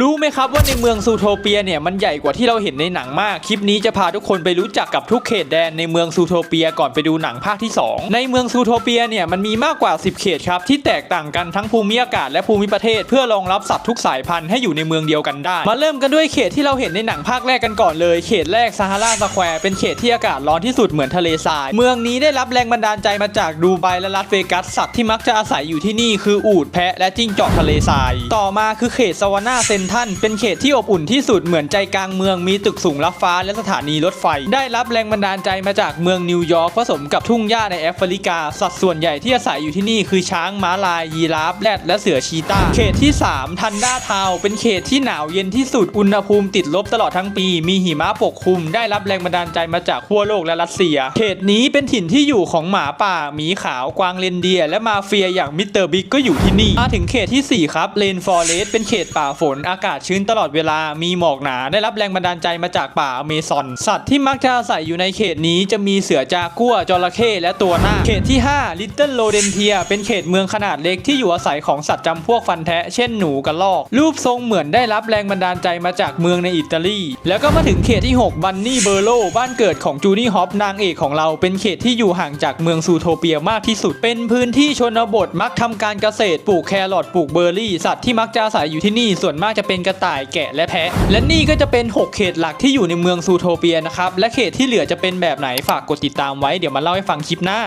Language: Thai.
รู้ไหมครับว่าในเมืองซูโทเปียเนี่ยมันใหญ่กว่าที่เราเห็นในหนังมาก คลิปนี้จะพาทุกคนไปรู้จักกับทุกเขตแดนในเมืองซูโทเปียก่อนไปดูหนังภาคที่ 2 ในเมืองซูโทเปียเนี่ยมันมีมากกว่า 10 เขตครับที่แตกต่างกันทั้งภูมิอากาศและภูมิประเทศ เพื่อรองรับสัตว์ทุกสายพันธุ์ให้อยู่ในเมืองเดียวกันได้ มาเริ่มกันด้วยเขตที่เราเห็นในหนังภาคแรกกันก่อนเลย เขตแรกซาฮาราสแควร์เป็นเขตที่อากาศร้อนที่สุดเหมือนทะเลทราย เมืองนี้ได้รับแรงบันดาลใจมาจากดูไบและลาสเวกัสสัตว์ที่มักจะอาศัยอยู่ที่นี่คืออูฐแพะและจิ้งจอกทะเลทราย ต่อมาคือเขตสวานาเซนทันเป็นเขตที่อบอุ่นที่สุดเหมือนใจกลางเมืองมีตึกสูงลับฟ้าและสถานีรถไฟ ได้รับแรงบันดาลใจมาจากเมืองนิวยอร์กผสมกับทุ่งหญ้าในแอฟริกา สัตว์ส่วนใหญ่ที่อาศัยอยู่ที่นี่คือช้างม้าลาย ยีราฟแรดและเสือชีตาเขตที่ 3 ทันด้าทาว เป็นเขตที่หนาวเย็นที่สุดอุณหภูมิติดลบตลอดทั้งปี มีหิมะปกคลุม ได้รับแรงบันดาลใจมาจากขั้วโลกและรัสเซีย เขตนี้เป็นถิ่นที่อยู่ของหมาป่าหมีขาวกวางเรนเดียร์และมาเฟียอย่างมิสเตอร์บิ๊กก็อยู่ที่นี่มาถึงเขตทีสี่4 ครับเลนฟอเรสเป็นเขตป่าฝนอากาศชื้นตลอดเวลามีหมอกหนาได้รับแรงบันดาลใจมาจากป่าอเมซอน สัตว์ที่มักจะอาศัยอยู่ในเขตนี้จะมีเสือจากัวจระเข้และตัวหน้า เขตที่5 Little r o d e n t i a เป็นเขตเมืองขนาดเล็กที่อยู่อาศัยของสัตว์จำพวกฟันแทะ เช่นหนูกระรอก รูปทรงเหมือนได้รับแรงบันดาลใจมาจากเมืองในอิตาลี แล้วก็มาถึงเขตที่ 6 บันนี่เบอร์โล บ้านเกิดของจูนี่ฮอปนางเอกของเรา เป็นเขตที่อยู่ห่างจากเมืองซูโทเปียมากที่สุด เป็นพื้นที่ชนบทมักทำการเกษตรปลูกแครอทปลูกเบอร์รี่ สัตว์ที่มักจะอาศัยอยู่ที่นี่ส่วนมากจะเป็นกระต่ายแกะและแพะ และนี่ก็จะเป็น 6 เขตหลักที่อยู่ในเมืองซูโทเปียนะครับ และเขตที่เหลือจะเป็นแบบไหนฝากกดติดตามไว้เดี๋ยวมาเล่าให้ฟังคลิปหน้า